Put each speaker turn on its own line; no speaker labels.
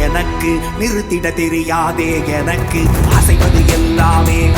எனக்கு நிறுத்திட தெரியாதே எனக்கு அசைவது எல்லாமே.